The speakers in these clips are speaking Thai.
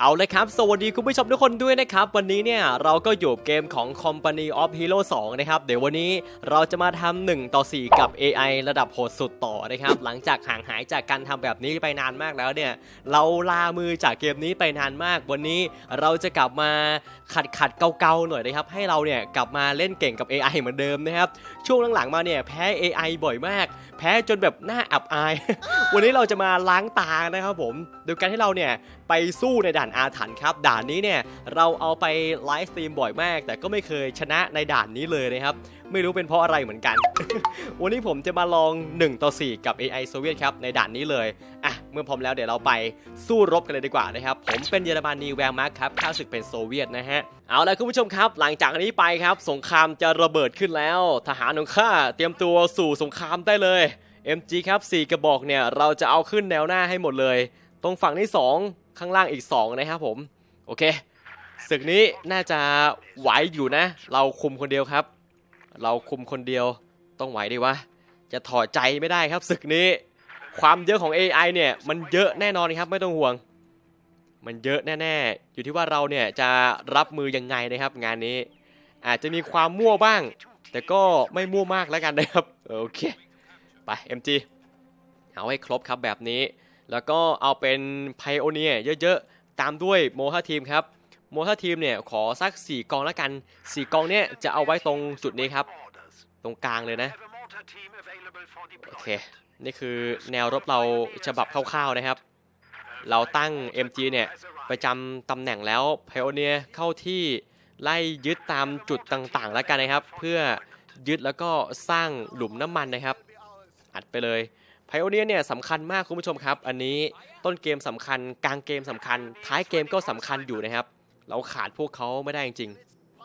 เอาเลยครับ สวัสดีคุณผู้ชมทุกคนด้วยนะครับ วันนี้เนี่ยเราก็อยู่เกมของ Company of Hero 2 นะครับ เดี๋ยววันนี้เราจะมาทำ1ต่อ 4 กับ AI ระดับโหดสุดต่อนะครับ หลังจากห่างหายจากการทำแบบนี้ไปนานมากแล้วเนี่ย เราลามือจากเกมนี้ไปนานมาก วันนี้เราจะกลับมาขัดขัดเกาๆหน่อยนะครับ ให้เราเนี่ยกลับมาเล่นเก่งกับ AI เหมือนเดิมนะครับ ช่วงหลังๆมาเนี่ยแพ้ AI บ่อยมาก แพ้จนแบบหน้าอับอาย วันนี้เราจะมาล้างตานะครับผม โดยการที่เราเนี่ยไปสู้ในด่านอาถรรพ์ครับ ด่านนี้เนี่ยเราเอาไปไลฟ์สตรีมบ่อยมาก แต่ก็ไม่เคยชนะในด่านนี้เลยนะครับ ไม่รู้เป็นเพราะอะไรเหมือนกัน วันนี้ผมจะมาลอง 1 ต่อ 4 กับ AI โซเวียตครับ ในด่านนี้เลยอะเมื่อพร้อมแล้วเดี๋ยวเราไปสู้รบกันเลยดีกว่านะครับ ผมเป็นเยอรมนีแวร์มาร์คครับข้าศึกเป็นโซเวียตนะฮะเอาละคุณผู้ชมครับ หลังจากนี้ไปครับ สงครามจะระเบิดขึ้นแล้ว ทหารของข้าเตรียมตัวสู่สงครามได้เลย MG ครับ4กระบอกเนี่ยเราจะเอาขึ้นแนวหน้าให้หมดเลย ตรงฝั่งที่2 ข้างล่างอีก 2 นะครับผม โอเคศึกนี้น่าจะไหวอยู่นะ เราคุมคนเดียวครับ เราคุมคนเดียวต้องไหวดีวะ จะถอดใจไม่ได้ครับศึกนี้ ความเยอะของ AI เนี่ยมันเยอะแน่นอนครับไม่ต้องห่วง มันเยอะแน่ๆ อยู่ที่ว่าเราเนี่ยจะรับมือยังไงนะครับ งานนี้ อาจจะมีความมั่วบ้าง แต่ก็ไม่มั่วมากแล้วกันนะครับ โอเค ไป MG เอาให้ครบครับแบบนี้ แล้วก็เอาเป็นไพโอเนียเยอะๆ ตามด้วยโมฮาทีมครับ โมฮาทีมเนี่ยขอสัก 4 กองแล้วกัน 4 กองเนี่ยจะเอาไว้ตรงจุดนี้ครับ ตรงกลางเลยนะ โอเค นี่คือแนวรบเราฉบับคร่าวๆนะครับ เราตั้ง MG เนี่ยประจำตำแหน่งแล้วไพโอเนียเข้าที่ไล่ยึดตามจุดต่างๆแล้วกันนะครับ เพื่อยึดแล้วก็สร้างหลุมน้ำมันนะครับ อัดไปเลย ไพโอเนียเนี่ยสำคัญมากคุณผู้ชมครับ อันนี้ต้นเกมสำคัญ กลางเกมสำคัญ ท้ายเกมก็สำคัญอยู่นะครับ เราขาดพวกเขาไม่ได้จริง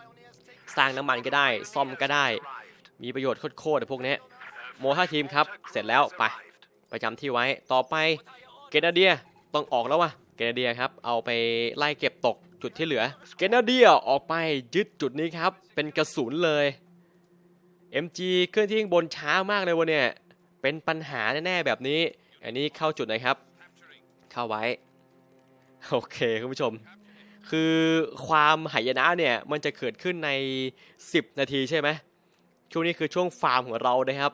ๆสร้างน้ำมันก็ได้ ซ่อมก็ได้ มีประโยชน์โคตรๆพวกเนี้ยโมท่าทีมครับ เสร็จแล้วไปประจำที่ไว้ต่อไปเกนาเดียต้องออกแล้ววะเกนาเดียครับเอาไปไล่เก็บตกจุดที่เหลือ เกนาเดียออกไปยึดจุดนี้ครับ เป็นกระสุนเลย MG เคลื่อนที่บนช้ามากเลยวันเนี่ย เป็นปัญหาแน่ๆแบบนี้ อันนี้เข้าจุดไหนครับ เข้าไว้ โอเคคุณผู้ชม คือความหายนะเนี่ยมันจะเกิดขึ้นใน 10 นาทีใช่ไหมช่วงนี้คือช่วงฟาร์มของเรานะครับ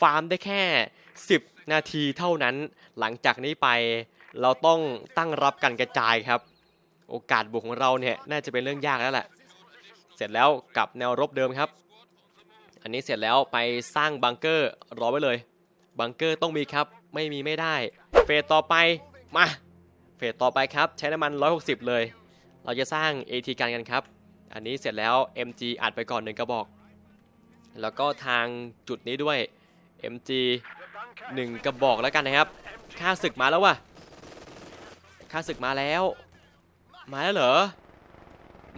ฟาร์มได้แค่ 10 นาทีเท่านั้น หลังจากนี้ไปเราต้องตั้งรับการกระจายครับ โอกาสบุกของเราเนี่ยน่าจะเป็นเรื่องยากแล้วแหละ เสร็จแล้วกลับแนวรบเดิมครับ อันนี้เสร็จแล้วไปสร้างบังเกอร์รอไว้เลย บังเกอร์ต้องมีครับ ไม่มีไม่ได้ เฟสต่อไป มา เฟสต่อไปครับ ใช้น้ำมัน 160 เลย เราจะสร้าง AT กันกันครับ อันนี้เสร็จแล้ว MG อัดไปก่อนหนึ่งกระบอก แล้วก็ทางจุดนี้ด้วย MG 1 กระบอกแล้วกันนะครับ ค่าศึกมาแล้ววะค่าศึกมาแล้ว มาแล้วเหรอ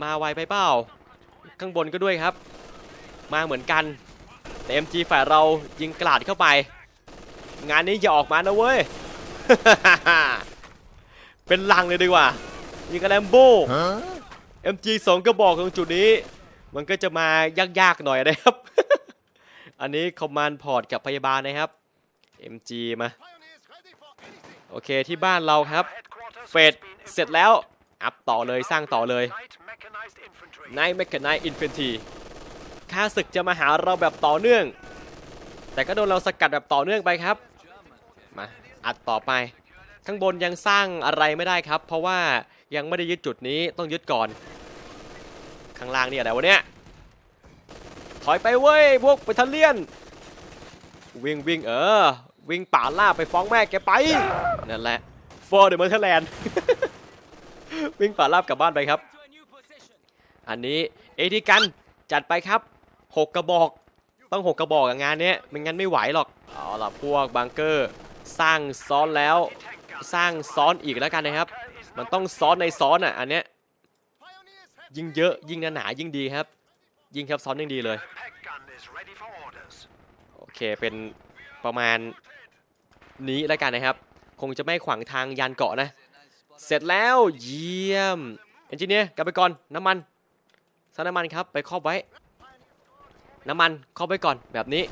มาไวไปเปล่า ข้างบนก็ด้วยครับ มาเหมือนกันแต่ MG ฝ่ายเรายิงกลาดเข้าไป งานนี้อย่าออกมานะเว้ย เป็นลังเลยดีกว่ายิงกระแลมโบ้ MG สองกระบอกตรงจุดนี้ มันก็จะมายากๆหน่อยนะครับ อันนี้คอมมานด์พอร์ตกับพยาบาลนะครับ MG มา โอเคที่บ้านเราครับ เฟดเสร็จแล้ว อัพต่อเลยสร้างต่อเลย n i g h t Mechanized Infantry ข้าศึกจะมาหาเราแบบต่อเนื่อง แต่ก็โดนเราสกัดแบบต่อเนื่องไปครับ มาอัดต่อไป ข้างบนยังสร้างอะไรไม่ได้ครับ เพราะว่ายังไม่ได้ยึดจุดนี้ต้องยึดก่อน ข้างล่างนี่อะไรวะเนี่ย ถอยไปเว้ยพวกไปทันเลียน วิ่งวิ่งเออ วิ่งป่าล่าไปฟ้องแม่แกไป นั่นแหละ for the motherland วิ่งป่าลาบกลับบ้านไปครับ อันนี้เอทีกันจัดไปครับ 6 กระบอก ต้อง6กระบอกอะงานนี้ยไม่งั้นไม่ไหวหรอกเอาล่ะพวกบังเกอร์ สร้างซ้อนแล้ว สร้างซ้อนอีกแล้วกันนะครับ มันต้องซ้อนในซ้อนอะอันเนี้ยยิ่งเยอะยิ่งหนาๆยิ่งดีครับ ยิ่งครับซ้อนยิ่งดีเลยโอเคเป็นประมาณนี้แล้วกันนะครับ คงจะไม่ขวางทางยานเกาะนะ เสร็จแล้วเยี่ยมเอนจิเนียร์กลับไปก่อนน้ำมันซัน้ำมันครับไปครอบไว้ น้ำมันครอบไว้ก่อนแบบนี้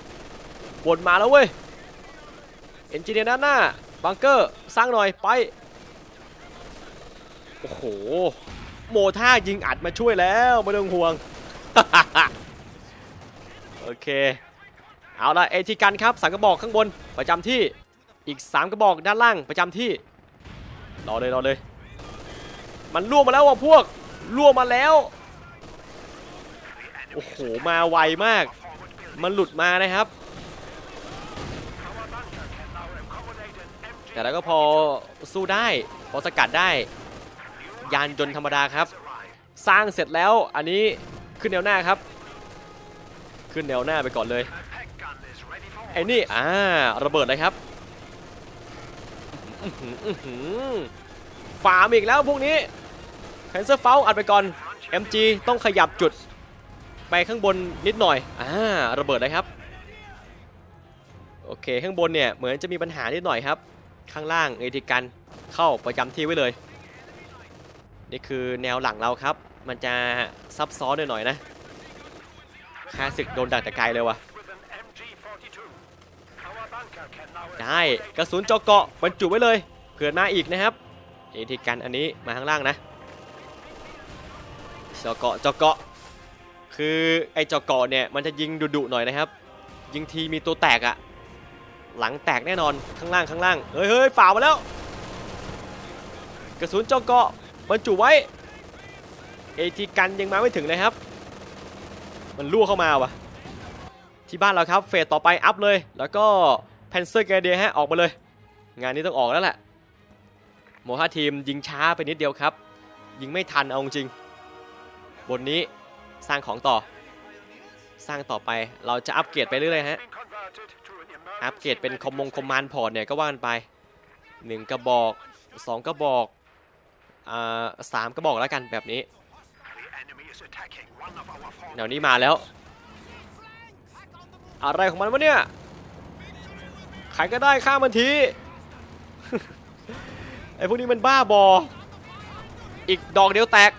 วนมาแล้วเว้ยเอนจิเนียร์ด้านหน้าบังเกอร์สร้างหน่อยไปโอ้โหโมท่ายิงอัดมาช่วยแล้วไม่ต้องห่วงโอเคเอาละเอทีกันครับสามกระบอกข้างบนประจำที่อีก 3 กระบอกด้านล่างประจำที่รอเลยรอเลย มันล่วงมาแล้วว่ะพวกล่วงมาแล้ว โอ้โห มาไวมาก มันหลุดมานะครับ แต่แล้วก็พอสู้ได้ พอสกัดได้ ยานยนต์ธรรมดาครับ สร้างเสร็จแล้วอันนี้ขึ้นแนวหน้าครับ ขึ้นแนวหน้าไปก่อนเลยไอ้นี่อ่าระเบิดเลยครับฟาร์มอีกแล้วพวกนี้แคนเซอร์เฟลอัดไปก่อน MG ต้องขยับจุด ไปข้างบนนิดหน่อยอ่าระเบิดเลยครับโอเคข้างบนเนี่ยเหมือนจะมีปัญหานิดหน่อยครับ ข้างล่างเอทิกันเข้าประจำที่ไว้เลย นี่คือแนวหลังเราครับ มันจะซับซ้อนหน่อยๆนะค่าศึกโดนดักแต่ไกลเลยว่ะได้กระสุนจาะเกาะบรรจุไว้เลยเผื่อมาอีกนะครับเอทีกันอันนี้มาข้างล่างนะจาะเกาะจาะเกาะ คือไอ้เจาะเกาะเนี่ยมันจะยิงดุๆหน่อยนะครับ ยิงทีมีตัวแตกอะหลังแตกแน่นอนข้างล่างข้างล่างเฮ้ยเฮ้ยฝ่ามาแล้ว กระสุนเจาะเกาะบรรจุไว้เอทีกันยังมาไม่ถึงเลยครับ มันรั่วเข้ามาวะที่บ้านเราครับเฟสต่อไปอัพเลย แล้วก็แพนเซอร์แกเดียฮะออกมาเลย งานนี้ต้องออกแล้วแหละโมฮาทีมยิงช้าไปนิดเดียวครับ ยิงไม่ทันเอาจริง บนนี้ สร้างของต่อ สร้างต่อไปเราจะอัปเกรดไปเรื่อยๆฮะอัปเกรดเป็นคอมมงคอมมานด์พอร์ตเนี่ยก็ว่ากันไปหนึ่งกระบอกสองกระบอกอ่าสามกระบอกแล้วกันแบบนี้แนวนี้มาแล้ว อะไรของมันวะเนี่ยใครก็ได้ฆ่ามันทีไอ้พวกนี้มันบ้าบอ อีกดอกเดียวแตก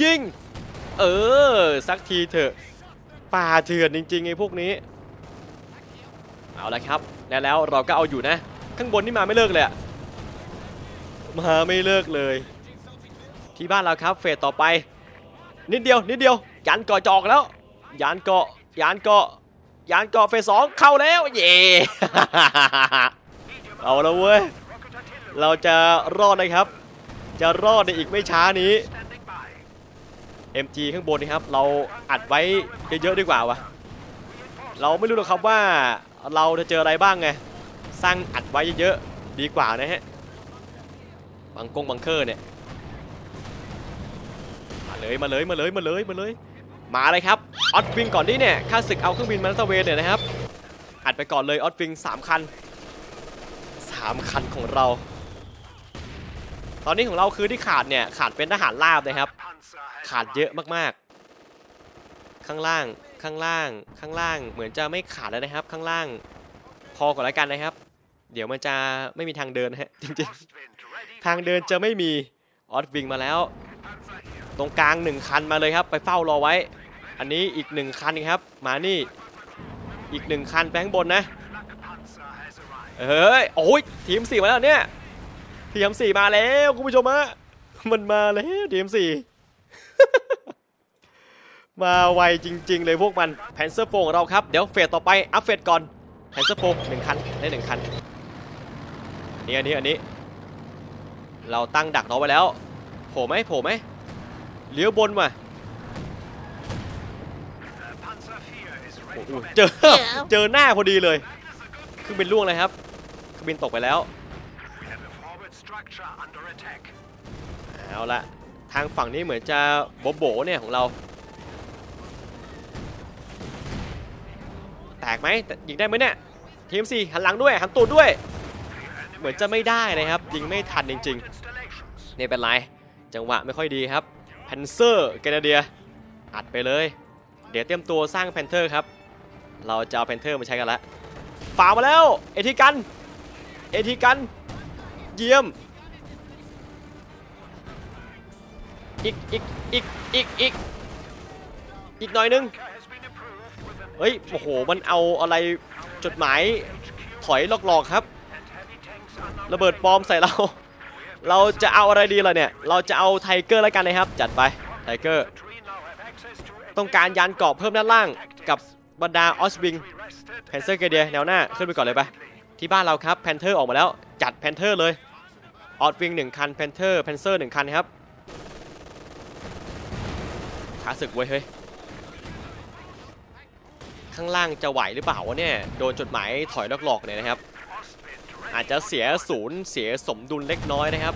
จริง เออ สักทีเถอะ ป่าเถื่อนจริงๆไอ้พวกนี้ เอาละครับ แล้วแล้วเราก็เอาอยู่นะ ข้างบนนี่มาไม่เลิกเลยอะมาไม่เลิกเลย ที่บ้านเราครับเฟสต่อไป นิดเดียวนิดเดียวยันเกาะจอกแล้ว ยานเกาะยานเกาะยานเกาะเฟสสองเข้าแล้ว เย่เอาแล้วเว้ย เราจะรอดนะครับ จะรอดในอีกไม่ช้านี้ MG ข้างบนนะครับเราอัดไว้เยอะๆดีกว่าวะเราไม่รู้หรอกครับว่าเราจะเจออะไรบ้างไงสร้างอัดไว้เยอะๆดีกว่านะฮะบังกงบังเคอร์เนี่ยมาเลยมาเลยมาเลยมาเลยมาเลยมาเลยครับออสฟิงก่อนดิเนี่ยค่าศึกเอาเครื่องบินมาลาดตระเวนเนี่ยนะครับอัดไปก่อนเลยออสฟิง3คัน3คันของเรา ตอนนี้ของเราคือที่ขาดเนี่ยขาดเป็นทหารราบนะครับ ขาดเยอะมากๆ ข้างล่างข้างล่างข้างล่างเหมือนจะไม่ขาดแล้วนะครับ ข้างล่างพอก่อนแล้วกันนะครับ เดี๋ยวมันจะไม่มีทางเดินนะฮะจริงๆ ทางเดินจะไม่มีออสวิงมาแล้ว ตรงกลางหนึ่งคันมาเลยครับ ไปเฝ้ารอไว้ อันนี้อีกหนึ่งคันครับ มานี่อีกหนึ่งคันไปข้างบนนะเฮ้ยโอ้ยทีมสี่มาแล้วเนี่ยทีมสี่มาแล้วคุณผู้ชมฮะมันมาแล้วทีมสี่ มาไวจริง ๆ เลยพวกมันแพนเซอร์โฟของเราครับ เดี๋ยวเฟสต่อไป อัพเฟสก่อนแพนเซอร์โฟหนึ่งคันได้หนึ่งคันนนี้อันนี้อันนี้ เราตั้งดักรอไว้แล้วโผล่ไหมโผล่ไหมเลี้ยวบนมาโอ้โหเจอเจอหน้าพอดีเลยเครื่องบินล่วงเลยครับเครื่องบินตกไปแล้วเอาละ ทางฝั่งนี้เหมือนจะโบโบเนี่ยของเรา แตกไหมยิงได้ไหมเนี่ยทีมสี่หันหลังด้วยหันตูดด้วย เหมือนจะไม่ได้นะครับ ยิงไม่ทันจริงๆนี่เป็นไร จังหวะไม่ค่อยดีครับแพนเซอร์แกนาเดียอัดไปเลย เดี๋ยวเตรียมตัวสร้างแพนเทอร์ครับ เราจะเอาแพนเทอร์มาใช้กันละฝ่ามาแล้ว เอทีกัน เอทีกัน เยี่ยม อีกอีกอีกอีกอีกอีกหน่อยนึงเฮ้ยโอ้โหมันเอาอะไรจดหมายถอยหลอกๆครับ ระเบิดปอมใส่เรา เราจะเอาอะไรดีล่ะเนี่ย เราจะเอาไทเกอร์แล้วกันนะครับ จัดไปไทเกอร์ต้องการยานเกราะเพิ่มด้านล่างกับบรรดาออสวิงแพนเซอร์เกเดียแนวหน้าขึ้นไปก่อนเลยไปที่บ้านเราครับแพนเทอร์ออกมาแล้วจัดแพนเทอร์เลยออสวิงหนึ่งคันแพนเทอร์แพนเซอร์หนึ่งคันครับ ขาศึกเว้เฮ้ย ข้างล่างจะไหวหรือเปล่าวะเนี่ย โดนจดหมายถอยหลอกๆเนี่ยนะครับ อาจจะเสียศูนย์เสียสมดุลเล็กน้อยนะครับ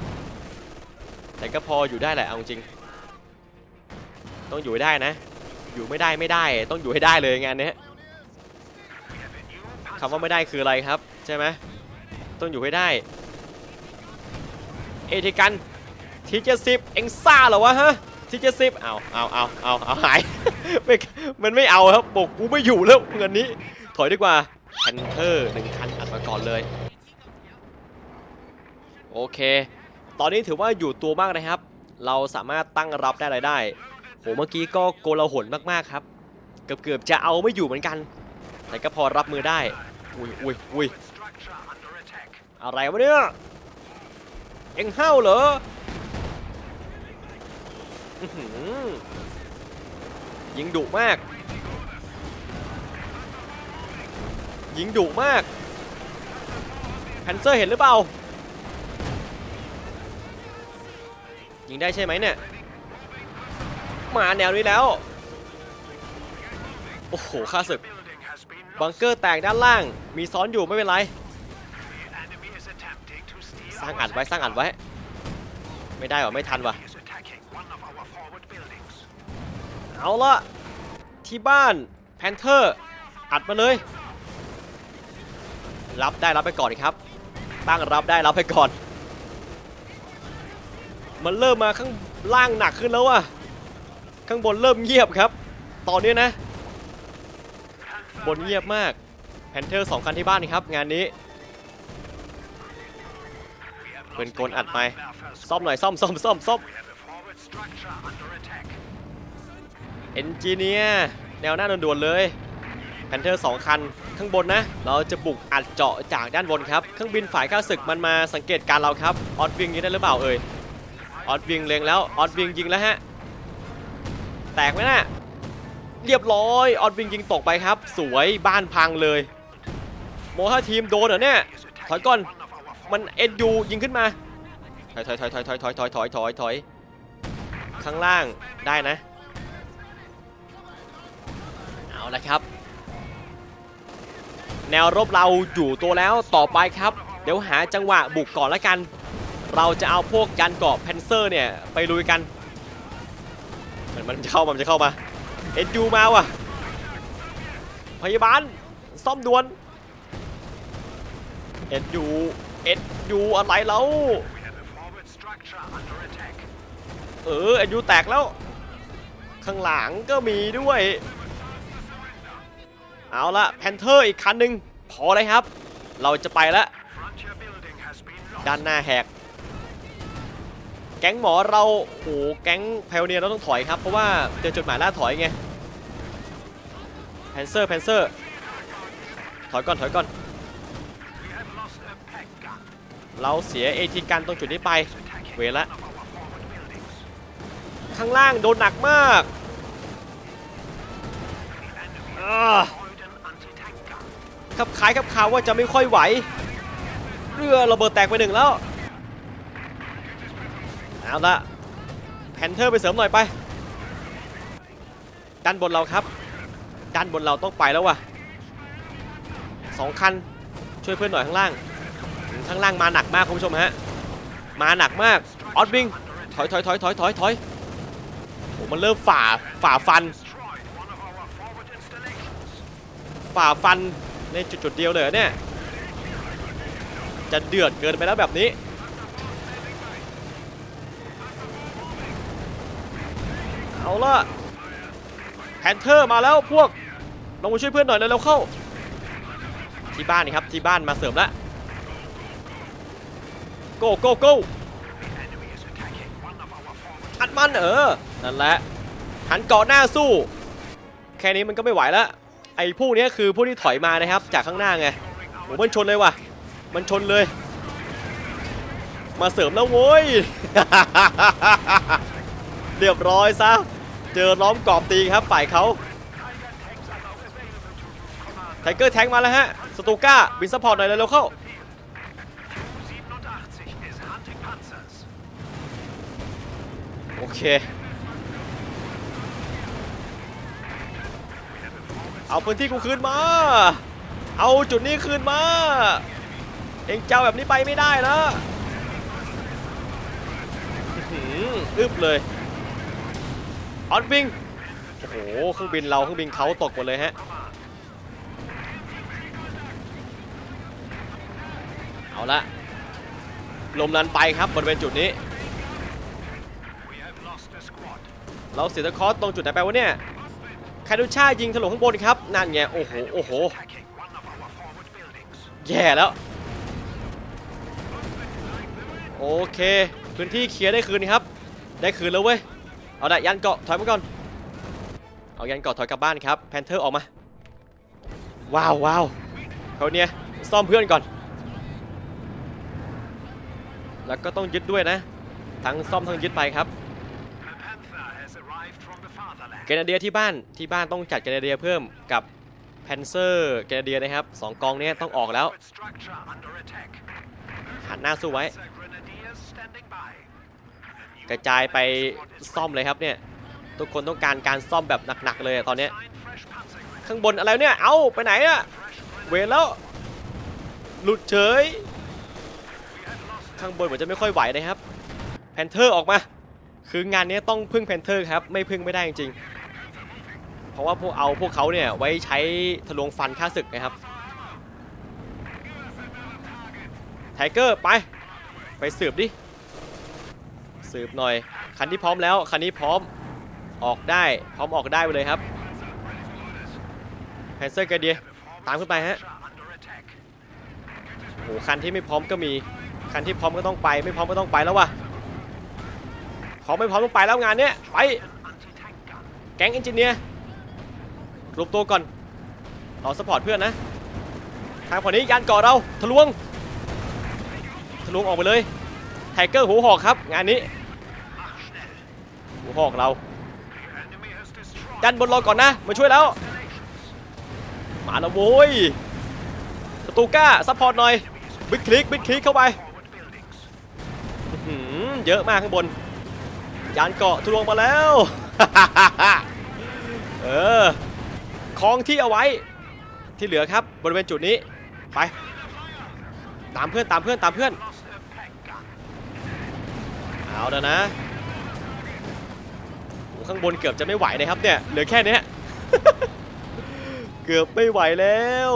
แต่ก็พออยู่ได้แหละเอาจริง ต้องอยู่ให้ได้นะ อยู่ไม่ได้ไม่ได้ ต้องอยู่ให้ได้เลยงานนี้คำว่าไม่ได้คืออะไรครับ ใช่ไหมต้องอยู่ให้ได้ เอทิกันทีเจสิบเอ็งซ่าเหรอวะฮะ ทีเจสิบเอาเอาเอาเอาเอาหายไม่มันไม่เอาครับบอกกูไม่อยู่แล้วเงินนี้ ถอยดีกว่าแพนเทอร์หนึ่งคันอัดมาก่อนเลย โอเค ตอนนี้ถือว่าอยู่ตัวมากนะครับ เราสามารถตั้งรับได้อะไรได้โหเมื่อกี้ก็โกลาหลมากๆครับ เกือบเกือบจะเอาไม่อยู่เหมือนกัน แต่ก็พอรับมือได้ อุ้ยอุ้ยอุ้ยอะไรวะเนี่ย เอ็งห้าวเหรอ ยิงดุมาก ยิงดุมากแพนเซอร์เห็นหรือเปล่า ยิงได้ใช่ไหมเนี่ย มาแนวนี้แล้ว โอ้โหค่าศึก บังเกอร์แตกด้านล่าง มีซ้อนอยู่ไม่เป็นไร สร้างอัดไว้สร้างอัดไว้ ไม่ได้หรอไม่ทันวะ เอาละที่บ้านแพนเทอร์อัดมาเลย รับได้รับไปก่อนครับ ตั้งรับได้รับไปก่อน มันเริ่มมาข้างล่างหนักขึ้นแล้วอะข้างบนเริ่มเงียบครับ ตอนนี้นะ บนเงียบมากแพนเทอร์สองคันที่บ้านครับ งานนี้เป็นกลอัดไปซ่อมหน่อยซ่อมซ่อมซ่อมซ่อม เอนจิเนียร์แนวหน้าด่วนๆเลยแพนเทอร์สองคัน ข้างบนนะ เราจะบุกอัดเจาะจากด้านบนครับ เครื่องบินฝ่ายข้าศึกมันมาสังเกตการเราครับ ออดวิงยิงได้หรือเปล่าเอ่ย ออดวิงเล็งแล้ว ออดวิงยิงแล้วฮะ แตกไหมน่ะเรียบร้อย ออดวิงยิงตกไปครับ สวยบ้านพังเลย โมฮาทีมโดนเหรอเนี่ย ถอยก่อน มันเอ็นยูยิงขึ้นมา ถอยถอยถอยถอยถอยถอยถอยถอยถอยข้างล่างได้นะ ละครับ แนวรบเราอยู่ตัวแล้วต่อไปครับ เดี๋ยวหาจังหวะบุกก่อนละกัน เราจะเอาพวกยันเกาะแพนเซอร์เนี่ยไปลุยกันเหมือนมันจะเข้ามันจะเข้ามาเอ็นยูมาว่ะพยาบาลซ่อมด่วนเอ็นยูเอ็นยูอะไรแล้วเออเอ็นยูแตกแล้ว ข้างหลังก็มีด้วย เอาละแพนเทอร์อีกคันหนึ่งพอเลยครับ เราจะไปแล้วด้านหน้าแหก แก๊งหมอเราโอ้แก๊งไพโอเนียเราต้องถอยครับ เพราะว่าเจอจดหมายล่าถอยไงแพนเซอร์แพนเซอร์ถอยก่อนถอยก่อน เราเสียเอทีกันตรงจุดนี้ไป เวละ ข้างล่างโดนหนักมาก อ่าขับขายขับข่าว่าจะไม่ค่อยไหว เรือระเบิดแตกไปหนึ่งแล้วเอาละแพนเทอร์ไปเสริมหน่อยไป ด้านบนเราครับ ด้านบนเราต้องไปแล้วว่ะสองคันช่วยเพื่อนหน่อยข้างล่าง ข้างล่างมาหนักมากคุณผู้ชมฮะ มาหนักมากออดวิงถอยถอยถอยถอยถอยถอยโอ้มันเริ่มฝ่าฝ่าฟัน ฝ่าฟัน ในจุดจุดๆเดียวเลยเนี่ย จะเดือดเกินไปแล้วแบบนี้ เอาล่ะแพนเทอร์มาแล้วพวก ลงมาช่วยเพื่อนหน่อยเร็วๆเข้า ที่บ้านนี่ครับ ที่บ้านมาเสริมแล้วโก้โก้โก้อัดมันเออ นั่นแหละ หันเกาะหน้าสู้ แค่นี้มันก็ไม่ไหวแล้ว ไอ้ผู้นี้คือผู้ที่ถอยมานะครับ จากข้างหน้าไงโหมันชนเลยว่ะ มันชนเลย มาเสริมแล้วโว้ย เรียบร้อยซะ เจอล้อมกรอบตีครับฝ่ายเขาไทเกอร์แทงมาแล้วฮะ สตูก้าบินซัพพอร์ตหน่อยเร็วๆเข้าโอเค เอาพื้นที่กูคืนมา เอาจุดนี้คืนมา เองเจ้าแบบนี้ไปไม่ได้นะอึบเลย ออนบิง โอ้โห เครื่องบินเราเครื่องบินเขาตกหมดเลยฮะ เอาละ ลมนันไปครับบริเวณจุดนี้ เราเสียตะคอสตรงจุดไหนไปวะเนี่ย คาดูชายิงถล่มข้างบนครับ นั่นไง โอ้โห โอ้โห แย่แล้ว โอเค พื้นที่เคลียร์ได้คืนครับ ได้คืนแล้วเว้ย เอาได้ยันเกาะถอยมาก่อน เอายันเกาะถอยกลับบ้านครับ แพนเทอร์ออกมา ว้าวว้าวเขาเนี่ยซ่อมเพื่อนก่อน แล้วก็ต้องยึดด้วยนะ ทั้งซ่อมทั้งยึดไปครับ แกนาเดียที่บ้านที่บ้านต้องจัดแกนาเดียเพิ่มกับแพนเซอร์แกนาเดียนะครับสองกองนี้ต้องออกแล้วหันหน้าสู้ไว้ กระจายไปซ่อมเลยครับเนี่ยทุกคนต้องการการซ่อมแบบหนักๆเลยตอนนี้ ข้างบนอะไรเนี่ยเอาไปไหนอะเวรแล้วหลุดเฉย ข้างบนเหมือนจะไม่ค่อยไหวนะครับแพนเทอร์ออกมา คืองานนี้ต้องพึ่งแพนเทอร์ครับ ไม่พึ่งไม่ได้จริงๆ เพราะว่าพวกเอาพวกเขาเนี่ยไว้ใช้ทะลวงฟันฆ่าศึกนะครับไทเกอร์ไป ไปสืบดิ สืบหน่อย คันที่พร้อมแล้ว คันนี้พร้อมออกได้ พร้อมออกได้ไปเลยครับแพนเซอร์กเดียตามขึ้นไปฮะโอ้หคันที่ไม่พร้อมก็มี คันที่พร้อมก็ต้องไป ไม่พร้อมก็ต้องไปแล้ววะพร้อมไม่พร้อมต้องไปแล้วงานเนี้ยไป แก๊งเอนจิเนียร์ รวมตัวก่อนเราสปอร์ตเพื่อนนะ ทางฝั่งนี้ยานเกาะเราทะลวง ทะลวงออกไปเลยไทเกอร์หูหอกครับ งานนี้ หูหอกเรา The enemy has destroyed ดันบนรอก่อนนะ มาช่วยแล้ว มาแล้วโว้ยสตูก้าซัพพอร์ตหน่อย บิ๊กคลิกบิ๊กคลิกเข้าไปเยอะมากข้างบน ยานเกาะทะลวงมาแล้ว เออ คลองที่เอาไว้ที่เหลือครับบริเวณจุดนี้ไป ตามเพื่อนตามเพื่อนตามเพื่อนเอาแล้วนะข้างบนเกือบจะไม่ไหวนะครับเนี่ยเหลือแค่นี้เกือบไม่ไหวแล้ว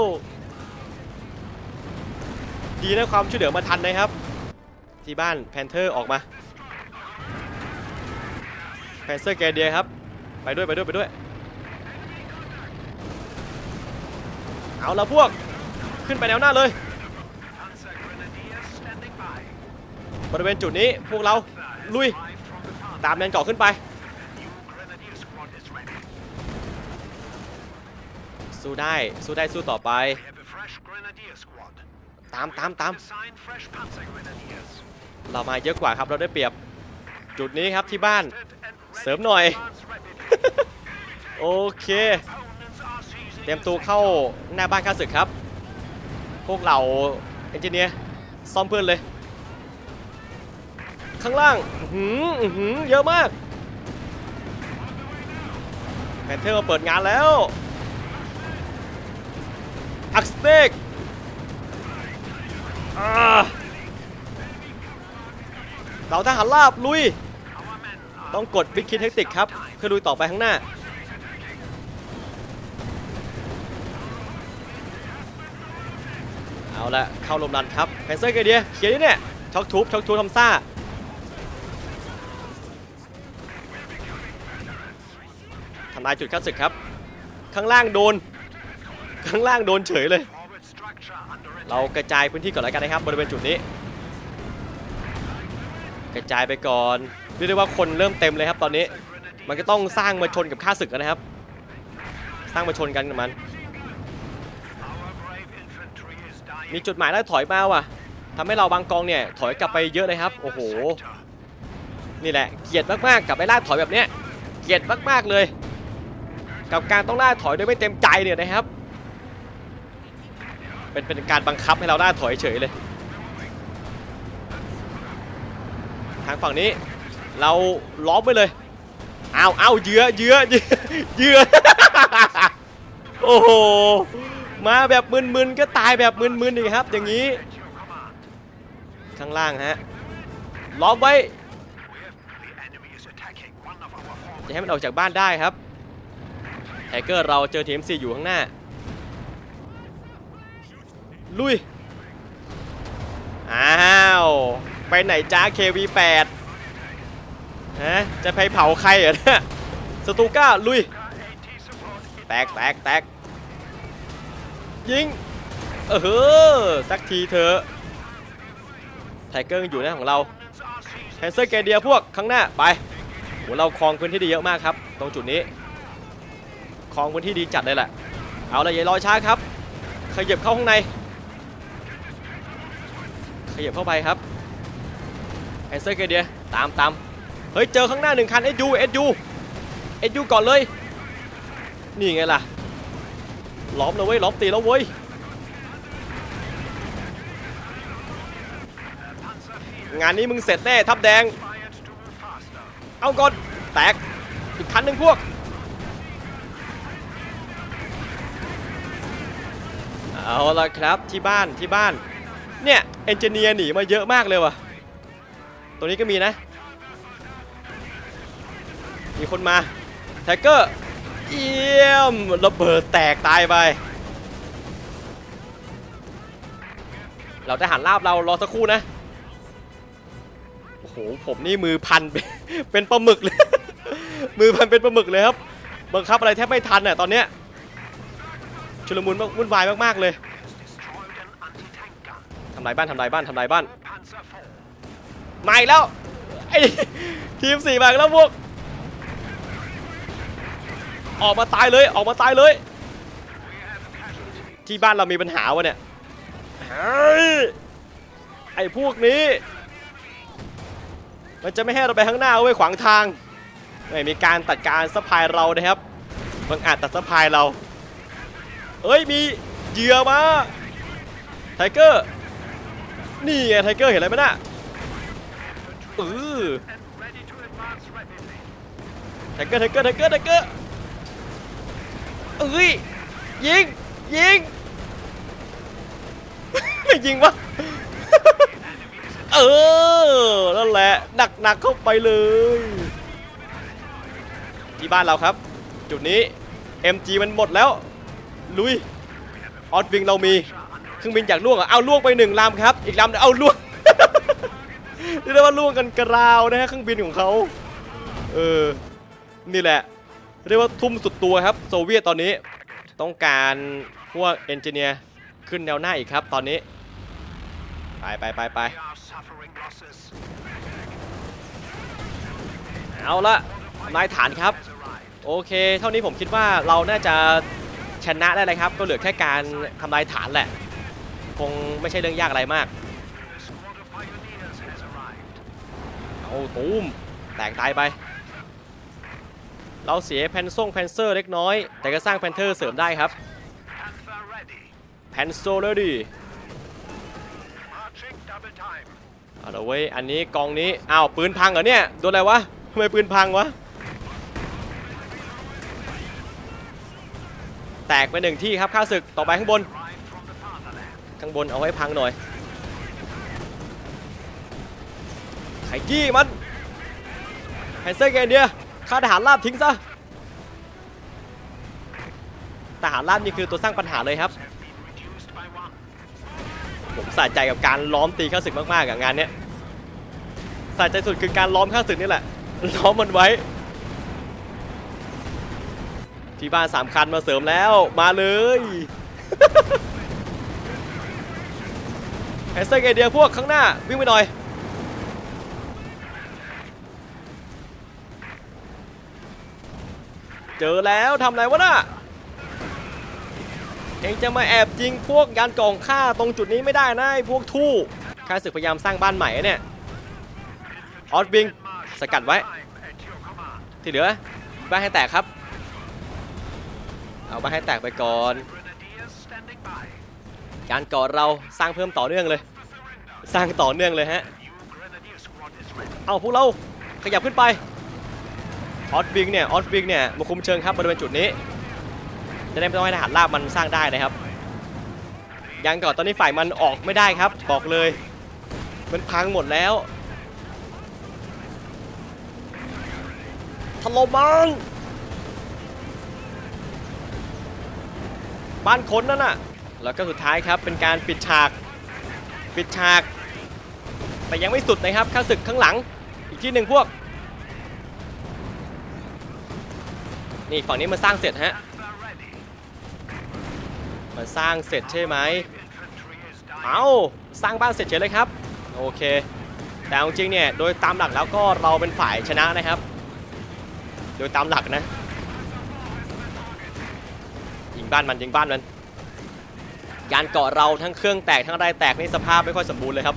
ดีนะความช่วยเหลือมาทันนะครับ ที่บ้านแพนเทอร์ออกมาแพนเซอร์แกเดียครับ ไปด้วยไปด้วยไปด้วย เอาละพวก ขึ้นไปแนวหน้าเลย บริเวณจุดนี้พวกเราลุย ตามแนวเกาะขึ้นไป สู้ได้ สู้ได้สู้ต่อไป ตามตามตามเรามาเยอะกว่าครับเราได้เปรียบจุดนี้ครับที่บ้านเสริมหน่อย โอเค รียมตัวเข้าหน้าบ้านข้าศึกครับ พวกเราเอนจิเนียร์ซ่อมเพื่อนเลย ข้างล่างอื้อหืออื้อหือเยอะมากแพนเทอร์มาเปิดงานแล้วอักสเต็กอ่าเราทหารราบลุย ต้องกดบิ๊กคิดเทคติกครับ เพื่อลุยต่อไปข้างหน้า เอาละเข้าลมรันครับแพนเซอร์เกเดียเขียนนี่เนี่ยช็อกทูบช็อกทูบทำซ่าทำลายจุดคัดศึกครับ ข้างล่างโดน ข้างล่างโดนเฉยเลย เรากระจายพื้นที่ก่อนแล้วกันนะครับบริเวณจุดนี้ กระจายไปก่อนเรียกได้ว่าคนเริ่มเต็มเลยครับตอนนี้ มันก็ต้องสร้างมาชนกับข้าศึกนะครับ สร้างมาชนกันกับมัน มีจุดหมายแล้วถอยมาว่ะทำให้เราบางกองเนี่ยถอยกลับไปเยอะเลยครับ โอ้โห นี่แหละ เกลียดมากๆกับไอ้ล่าถอยแบบเนี้ย เกลียดมากๆเลย กับการต้องล่าถอยโดยไม่เต็มใจเนี่ยนะครับ เป็นเป็นการบังคับให้เราล่าถอยเฉยเลย ทางฝั่งนี้เราล้อมไปเลย เอาเอาเยื้อเยื้อเยื้อเยื้อโอ้โห มาแบบมึนๆก็ตายแบบมึนๆอีกครับ อย่างนี้ ข้างล่างฮะล้อมไว้จะให้มันออกจากบ้านได้ครับไทเกอร์เราเจอทีมซีอยู่ข้างหน้า ลุย อ้าว ไปไหนจ้า KV8 ฮะ จะไปเผาใครเหรอเนี่ยสตูก้า ลุย แตกแตกแตก ยิง เออสักทีเถอะไทเกอร์ยังอยู่หน้าของเราแพนเซอร์เกเดียพวกข้างหน้าไปโหเราครองพื้นที่ได้เยอะมากครับ ตรงจุดนี้ครองพื้นที่ดีจัดเลยแหละ เอาละอย่ารอช้าครับ ขยับเข้าข้างใน ขยับเข้าไปครับแพนเซอร์เกเดียตามตามเฮ้ย เจอข้างหน้าหนึ่งคันเอ็ดยูเอ็ดยูเอ็ดยูก่อนเลย นี่ไงล่ะ ล้อมแล้วเว้ยล้อมตีแล้วเว้ยงานนี้มึงเสร็จแน่ทับแดง เอาก่อนแตกอีกคันหนึ่งพวกเอาละครับที่บ้านที่บ้าน เนี่ยเอนจิเนียร์หนีมาเยอะมากเลยว่ะตัวนี้ก็มีนะ มีคนมาแท็กเกอร์ เยี่ยมระเบิดแตกตายไป เราได้หันลาบเรารอสักครู่นะ โอ้โห ผมนี่มือพันเป็นปลาหมึกเลย มือพันเป็นปลาหมึกเลยครับ บังคับอะไรแทบไม่ทันอะตอนเนี้ย ชุลมุนวุ่นวายมากๆเลยทำลายบ้านทำลายบ้านทำลายบ้านมาอีกแล้วไอ้ทีมสี่มาแล้วพวก ออกมาตายเลยออกมาตายเลย ที่บ้านเรามีปัญหาวะเนี่ยไอ้พวกนี้ มันจะไม่ให้เราไปข้างหน้าเว้ยขวางทางไม่มีการตัดการสะพายเรานะครับบังอาจตัดสะพายเรา เอ้ยมีเหยื่อมาไทเกอร์นี่ไงไทเกอร์เห็นอะไรไหมน่ะเออไทเกอร์ไทเกอร์ไทเกอร์ไทเกอร์ เอ้ยยิงยิงไม่ยิงวะเออนั่นแหละหนักหนักๆเข้าไปเลย ที่บ้านเราครับ จุดนี้ MG มันหมดแล้ว ลุยออสวิงเรามีเครื่องบินอยากล่วงอะเอาล่วงไปหนึ่งลำครับ อีกลำเอาล่วงเรียกได้ว่าล่วงกันกราวนะฮะเครื่องบินของเขาเออนี่แหละ เรียกว่าทุ่มสุดตัวครับโซเวียตตอนนี้ต้องการพวกเอนจิเนียร์ขึ้นแนวหน้าอีกครับตอนนี้ ไปไปไปไปเอาละนายฐานครับ โอเค เท่านี้ผมคิดว่าเราน่าจะชนะได้เลยครับ ก็เหลือแค่การทำลายฐานแหละ คงไม่ใช่เรื่องยากอะไรมากเอาตูมแตกตายไป เราเสียแพนซ่งแพนเซอร์เล็กน้อย แต่ก็สร้างแพนเทอร์เสริมได้ครับแพนโซเลดิ Marching double time. เอาละเว้ยอันนี้กองนี้ อ้าว ปืนพังเหรอเนี่ย โดนอะไรวะทำไมปืนพังวะ แตกไปหนึ่งที่ครับข้าศึกต่อไปข้างบน ข้างบนเอาไว้พังหน่อยไขจี้มันแพนเซอร์เกเดีย ฆ่าทหารราบทิ้งซะทหารราบนี่คือตัวสร้างปัญหาเลยครับผมสะใจกับการล้อมตีข้าศึกมากๆกับงานเนี้ยสะใจสุดคือการล้อมข้าศึกนี่แหละล้อมมันไว้ ที่บ้านสามคันมาเสริมแล้วมาเลยแฮนเซอร์ไอเดียพวกข้างหน้าวิ่งไปหน่อย เจอแล้วทำไรวะน่ะเองจะมาแอบยิงพวกยานกองฆ่าตรงจุดนี้ไม่ได้นะไอ้พวกทู่ข้าศึกพยายามสร้างบ้านใหม่เนี่ยออสบิงสกัดไว้ ที่เหลือบ้านให้แตกครับ เอาบ้านให้แตกไปก่อน Grenadiers standing by. การก่อเราสร้างเพิ่มต่อเนื่องเลย สร้างต่อเนื่องเลยฮะ เอาพวกเราขยับขึ้นไป ออสบิงเนี่ยออสบิงเนี่ยมาคุมเชิงครับบริเวณจุดนี้ จะได้ไม่ต้องให้ทหารราบมันสร้างได้นะครับ ยังก่อนตอนนี้ฝ่ายมันออกไม่ได้ครับ บอกเลย มันพังหมดแล้วถล่มมันบ้านคนนั่นน่ะ แล้วก็สุดท้ายครับเป็นการปิดฉาก ปิดฉาก แต่ยังไม่สุดนะครับข้าศึกข้างหลัง อีกที่หนึ่งพวก นี่ฝั่งนี้มันสร้างเสร็จฮะมันสร้างเสร็จใช่ไหมเอาสร้างบ้านเสร็จเฉยเลยครับโอเค แต่เอาจริงเนี่ยโดยตามหลักแล้วก็เราเป็นฝ่ายชนะนะครับ โดยตามหลักนะยิงบ้านมันยิงบ้านมันยานเกาะเราทั้งเครื่องแตกทั้งอะไรแตกนี่สภาพไม่ค่อยสมบูรณ์เลยครับ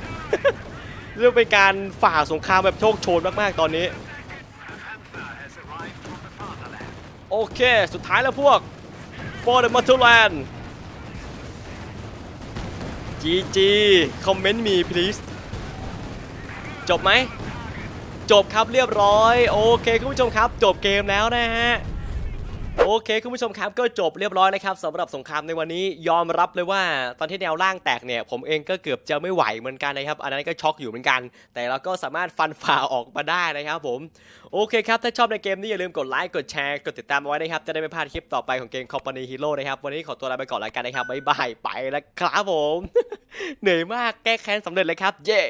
เรื่องเป็นการฝ่าสงครามแบบโชคโชนมากๆตอนนี้ โอเค สุดท้ายแล้วพวก for the motherland GG คอมเมนต์มี please จบไหม จบครับเรียบร้อย โอเค คุณผู้ชมครับ จบเกมแล้วนะฮะ โอเคคุณผู้ชมครับก็จบเรียบร้อยนะครับสำหรับสงครามในวันนี้ยอมรับเลยว่าตอนที่แนวล่างแตกเนี่ย ผมเองก็เกือบจะไม่ไหวเหมือนกันนะครับ อันนั้นก็ช็อกอยู่เหมือนกัน แต่เราก็สามารถฟันฝ่าออกมาได้นะครับผม โอเคครับ ถ้าชอบในเกมนี้อย่าลืมกดไลค์กดแชร์กดติดตามเอาไว้นะครับ จะได้ไม่พลาดคลิปต่อไปของเกม Company Hero นะครับ วันนี้ขอตัวลาไปก่อนแล้วกันนะครับบ๊ายบายไปแล้วครับผม เหนื่อยมากแก้แค้นสำเร็จเลยครับ เย้